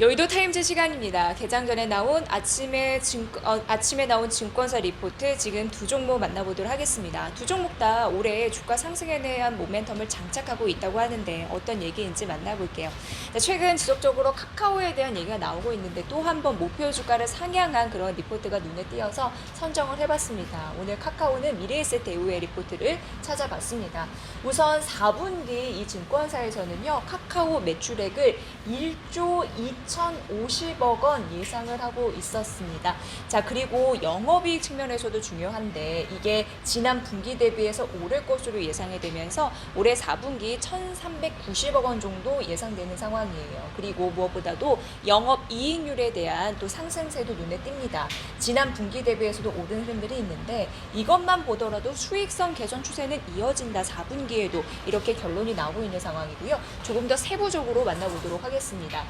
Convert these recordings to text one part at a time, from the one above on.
여의도 타임즈 시간입니다. 개장 전에 나온 아침에 증 어, 아침에 나온 증권사 리포트 지금 두 종목 만나보도록 하겠습니다. 두 종목 다 올해 주가 상승에 대한 모멘텀을 장착하고 있다고 하는데 어떤 얘기인지 만나볼게요. 자, 최근 지속적으로 카카오에 대한 얘기가 나오고 있는데 또 한 번 목표 주가를 상향한 그런 리포트가 눈에 띄어서 선정을 해봤습니다. 오늘 카카오는 미래에셋 대우의 리포트를 찾아봤습니다. 우선 4분기 이 증권사에서는요 카카오 매출액을 1조 2,050억 원 예상을 하고 있었습니다. 자 그리고 영업이익 측면에서도 중요한데 이게 지난 분기 대비해서 오를 것으로 예상이 되면서 올해 4분기 1,390억 원 정도 예상되는 상황이에요. 그리고 무엇보다도 영업이익률에 대한 또 상승세도 눈에 띕니다. 지난 분기 대비해서도 오른 흐름들이 있는데 이것만 보더라도 수익성 개선 추세는 이어진다. 4분기에도 이렇게 결론이 나오고 있는 상황이고요. 조금 더 세부적으로 만나보도록 하겠습니다.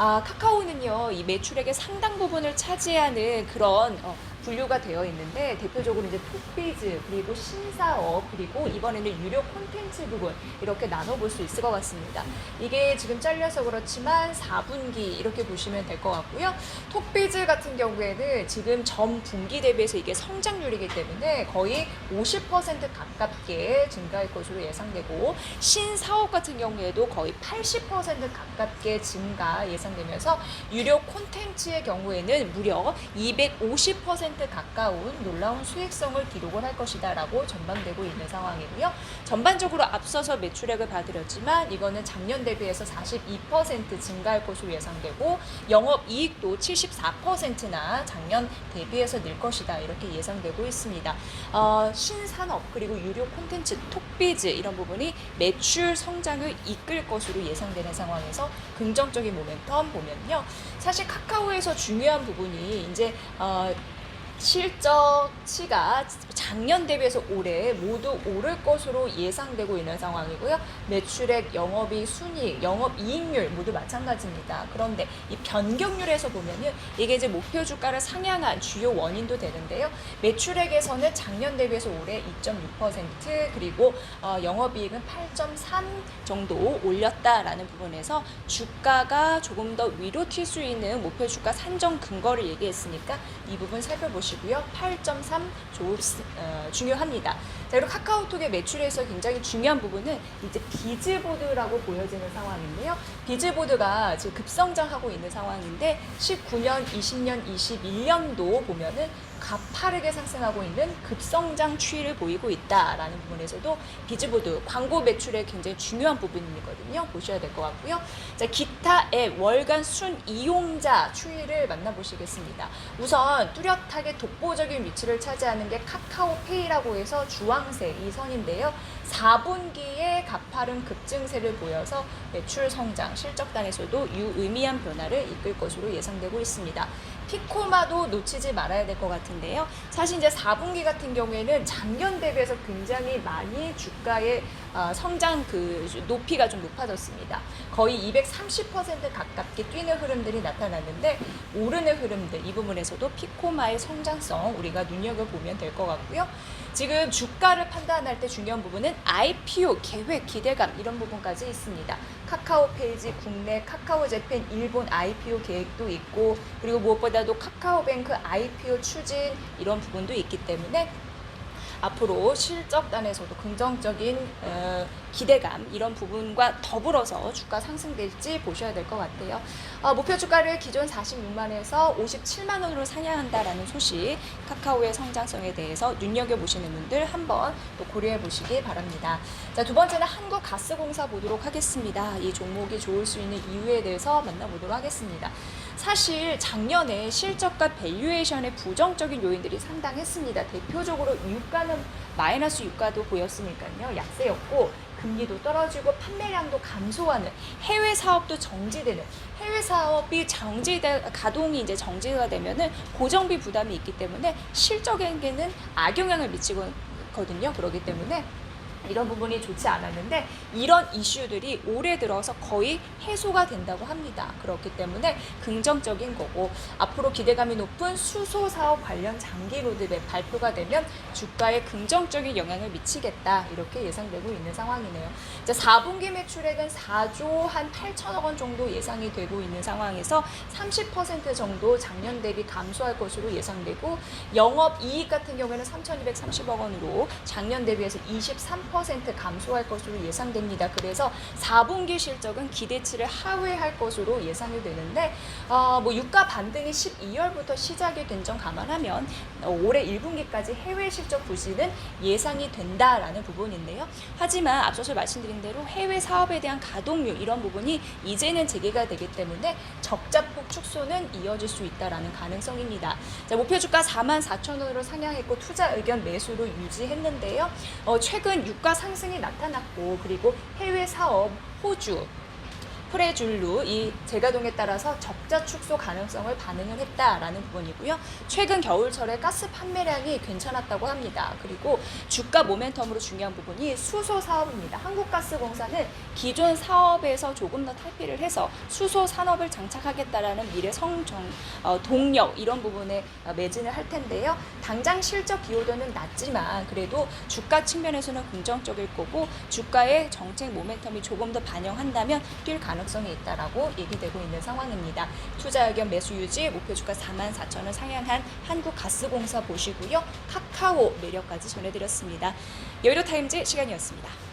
아, 카카오는요, 이 매출액의 상당 부분을 차지하는 그런 어, 분류가 되어 있는데 대표적으로 이제 톡비즈 그리고 신사업 그리고 이번에는 유료 콘텐츠 부분 이렇게 나눠볼 수 있을 것 같습니다. 이게 지금 잘려서 그렇지만 4분기 이렇게 보시면 될 것 같고요. 톡비즈 같은 경우에는 지금 전 분기 대비해서 이게 성장률이기 때문에 거의 50% 가깝게 증가할 것으로 예상되고 신사업 같은 경우에도 거의 80% 가깝게 증가 예상되면서 유료 콘텐츠의 경우에는 무려 250% 가까운 놀라운 수익성을 기록을 할 것이다 라고 전망되고 있는 상황이고요. 전반적으로 앞서서 매출액을 봐드렸지만 이거는 작년 대비해서 42% 증가할 것으로 예상되고 영업 이익도 74%나 작년 대비해서 늘 것이다 이렇게 예상되고 있습니다. 어, 신산업 그리고 유료 콘텐츠 톡비즈 이런 부분이 매출 성장을 이끌 것으로 예상되는 상황에서 긍정적인 모멘텀 보면요. 사실 카카오에서 중요한 부분이 이제 어, 실적치가 작년 대비해서 올해 모두 오를 것으로 예상되고 있는 상황이고요. 매출액, 영업이익, 순이익, 영업이익률 모두 마찬가지입니다. 그런데 이 변경률에서 보면은 이게 이제 목표 주가를 상향한 주요 원인도 되는데요. 매출액에서는 작년 대비해서 올해 2.6% 그리고 어, 영업이익은 8.3 정도 올렸다라는 부분에서 주가가 조금 더 위로 튈 수 있는 목표 주가 산정 근거를 얘기했으니까 이 부분 살펴보시고요. 8.3 조, 어, 중요합니다. 자, 그리고 카카오톡의 매출에서 굉장히 중요한 부분은 이제 비즈보드라고 보여지는 상황인데요. 비즈보드가 지금 급성장하고 있는 상황인데 19년, 20년, 21년도 보면은 가파르게 상승하고 있는 급성장 추이를 보이고 있다라는 부분에서도 비즈보드 광고 매출의 굉장히 중요한 부분이거든요. 보셔야 될 것 같고요. 자, 기타 앱 월간 순 이용자 추이를 만나보시겠습니다. 우선 뚜렷하게 독보적인 위치를 차지하는 게 카카오페이라고 해서 주황색 이 선인데요. 4분기에 가파른 급증세를 보여서 매출 성장, 실적단에서도 유의미한 변화를 이끌 것으로 예상되고 있습니다. 피코마도 놓치지 말아야 될 것 같은데요. 사실 이제 4분기 같은 경우에는 작년 대비해서 굉장히 많이 주가의 어, 성장 그 높이가 좀 높아졌습니다. 거의 230% 가깝게 뛰는 흐름들이 나타났는데 오르는 흐름들 이 부분에서도 피코마의 성장성 우리가 눈여겨보면 될 것 같고요. 지금 주가를 판단할 때 중요한 부분은 IPO 계획 기대감 이런 부분까지 있습니다. 카카오 페이지 국내 카카오 재팬 일본 IPO 계획도 있고 그리고 무엇보다도 카카오뱅크 IPO 추진 이런 부분도 있기 때문에 앞으로 실적단에서도 긍정적인 어, 기대감 이런 부분과 더불어서 주가 상승될지 보셔야 될 것 같아요. 어, 목표 주가를 기존 46만에서 57만 원으로 상향한다라는 소식 카카오의 성장성에 대해서 눈여겨 보시는 분들 한번 또 고려해 보시기 바랍니다. 자, 두 번째는 한국가스공사 보도록 하겠습니다. 이 종목이 좋을 수 있는 이유에 대해서 만나보도록 하겠습니다. 사실 작년에 실적과 밸류에이션의 부정적인 요인들이 상당했습니다. 대표적으로 유가는 마이너스 유가도 보였으니까요. 약세였고 금리도 떨어지고 판매량도 감소하는 해외 사업도 정지되는 해외 사업이 정지돼 가동이 이제 정지가 되면은 고정비 부담이 있기 때문에 실적에게는 악영향을 미치거든요. 그렇기 때문에 이런 부분이 좋지 않았는데 이런 이슈들이 올해 들어서 거의 해소가 된다고 합니다. 그렇기 때문에 긍정적인 거고 앞으로 기대감이 높은 수소 사업 관련 장기 로드맵 발표가 되면 주가에 긍정적인 영향을 미치겠다 이렇게 예상되고 있는 상황이네요. 자, 4분기 매출액은 4조 한 8천억 원 정도 예상이 되고 있는 상황에서 30% 정도 작년 대비 감소할 것으로 예상되고 영업 이익 같은 경우에는 3,230억 원으로 작년 대비해서 23% 감소할 것으로 예상됩니다. 그래서 4분기 실적은 기대치를 하회할 것으로 예상이 되는데 어, 뭐 유가 반등이 12월부터 시작이 된 점 감안하면 어, 올해 1분기까지 해외 실적 부진은 예상이 된다라는 부분인데요. 하지만 앞서서 말씀드린 대로 해외 사업에 대한 가동률 이런 부분이 이제는 재개가 되기 때문에 적자폭 축소는 이어질 수 있다라는 가능성입니다. 자, 목표 주가 4만 4천 원으로 상향했고 투자 의견 매수로 유지했는데요. 어, 최근 유가 상승이 나타났고 그리고 해외 사업 호주 프레줄루 이 재가동에 따라서 적자 축소 가능성을 반응을 했다라는 부분이고요. 최근 겨울철에 가스 판매량이 괜찮았다고 합니다. 그리고 주가 모멘텀으로 중요한 부분이 수소 사업입니다. 한국가스공사는 기존 사업에서 조금 더 탈피를 해서 수소 산업을 장착하겠다라는 미래 성정 어, 동력 이런 부분에 어, 매진을 할 텐데요. 당장 실적 기여도는 낮지만 그래도 주가 측면에서는 긍정적일 거고 주가의 정책 모멘텀이 조금 더 반영한다면 뛸 가능성이 있다라고 얘기되고 있는 상황입니다. 투자 의견 매수 유지 목표 주가 4만 4천 원 상향한 한국가스공사 보시고요. 카카오 매력까지 전해드렸습니다. 여의도 타임즈 시간이었습니다.